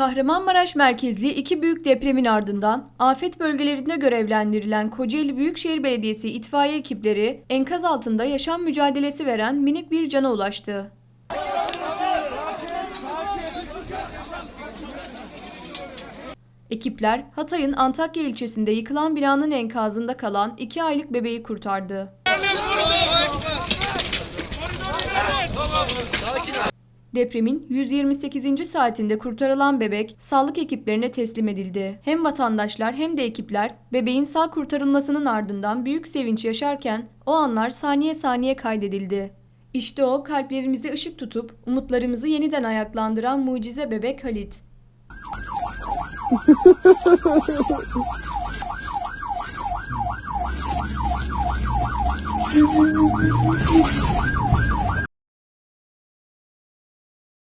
Kahramanmaraş merkezli iki büyük depremin ardından afet bölgelerinde görevlendirilen Kocaeli Büyükşehir Belediyesi itfaiye ekipleri enkaz altında yaşam mücadelesi veren minik bir cana ulaştı. Ekipler Hatay'ın Antakya ilçesinde yıkılan binanın enkazında kalan 2 aylık bebeği kurtardı. Depremin 128. saatinde kurtarılan bebek sağlık ekiplerine teslim edildi. Hem vatandaşlar hem de ekipler bebeğin sağ kurtarılmasının ardından büyük sevinç yaşarken o anlar saniye saniye kaydedildi. İşte o kalplerimize ışık tutup umutlarımızı yeniden ayaklandıran mucize bebek Halit.